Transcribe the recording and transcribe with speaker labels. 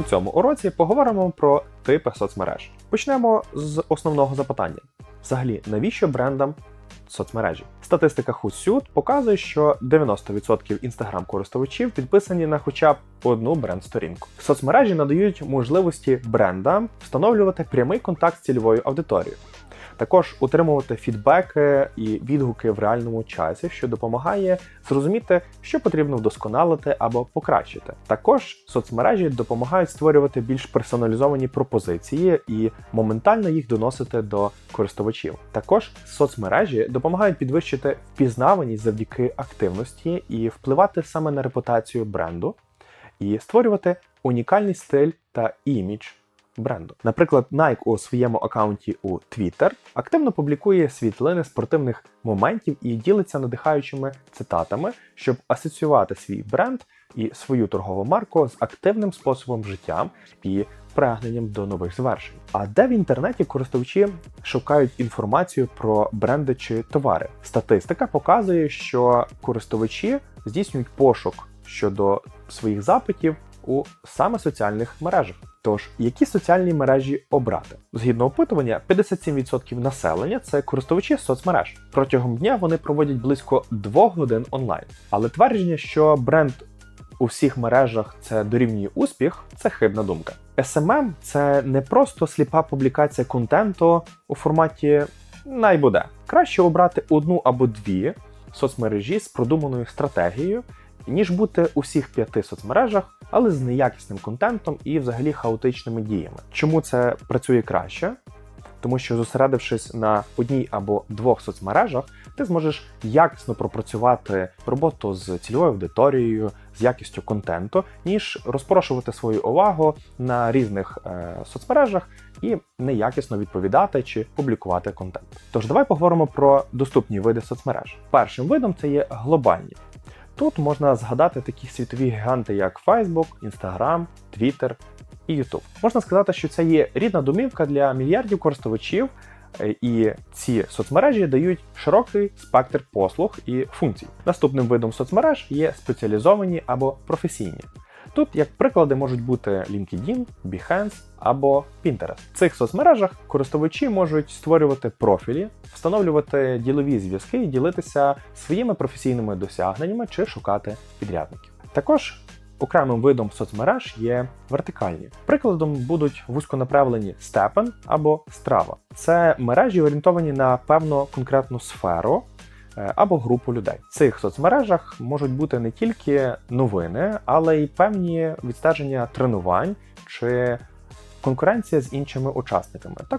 Speaker 1: У цьому уроці поговоримо про типи соцмереж. Почнемо з основного запитання: взагалі, навіщо брендам соцмережі? Статистика Hootsuite показує, що 90% інстаграм-користувачів підписані на хоча б одну бренд-сторінку. Соцмережі надають можливості брендам встановлювати прямий контакт з цільовою аудиторією. Також утримувати фідбеки і відгуки в реальному часі, що допомагає зрозуміти, що потрібно вдосконалити або покращити. Також соцмережі допомагають створювати більш персоналізовані пропозиції і моментально їх доносити до користувачів. Також соцмережі допомагають підвищити впізнаваність завдяки активності і впливати саме на репутацію бренду, і створювати унікальний стиль та імідж бренду. Наприклад, Nike у своєму аккаунті у Twitter активно публікує світлини спортивних моментів і ділиться надихаючими цитатами, щоб асоціювати свій бренд і свою торгову марку з активним способом життя і прагненням до нових звершень. А де в інтернеті користувачі шукають інформацію про бренди чи товари? Статистика показує, що користувачі здійснюють пошук щодо своїх запитів у саме соціальних мережах. Тож, які соціальні мережі обрати? Згідно опитування, 57% населення це користувачі соцмереж. Протягом дня вони проводять близько 2 годин онлайн. Але твердження, що бренд у всіх мережах це дорівнює успіх, це хибна думка. SMM – це не просто сліпа публікація контенту у форматі найбуде. Краще обрати одну або дві соцмережі з продуманою стратегією, ніж бути у всіх п'яти соцмережах, але з неякісним контентом і взагалі хаотичними діями. Чому це працює краще? Тому що зосередившись на одній або двох соцмережах, ти зможеш якісно пропрацювати роботу з цільовою аудиторією, з якістю контенту, ніж розпорошувати свою увагу на різних е, соцмережах і неякісно відповідати чи публікувати контент. Тож давай поговоримо про доступні види соцмереж. Першим видом це є глобальні. Тут можна згадати такі світові гіганти, як Facebook, Instagram, Twitter і YouTube. Можна сказати, що це є рідна домівка для мільярдів користувачів, е, і ці соцмережі дають широкий спектр послуг і функцій. Наступним видом соцмереж є спеціалізовані або професійні. Тут, як приклади, можуть бути LinkedIn, Behance або Pinterest. В цих соцмережах користувачі можуть створювати профілі, встановлювати ділові зв'язки і ділитися своїми професійними досягненнями чи шукати підрядників. Також окремим видом соцмереж є вертикальні. Прикладом будуть вузьконаправлені Степен або Strava. Це мережі орієнтовані на певну конкретну сферу або групу людей. В цих соцмережах можуть бути не тільки новини, але й певні відстеження тренувань чи конкуренція з іншими учасниками. Так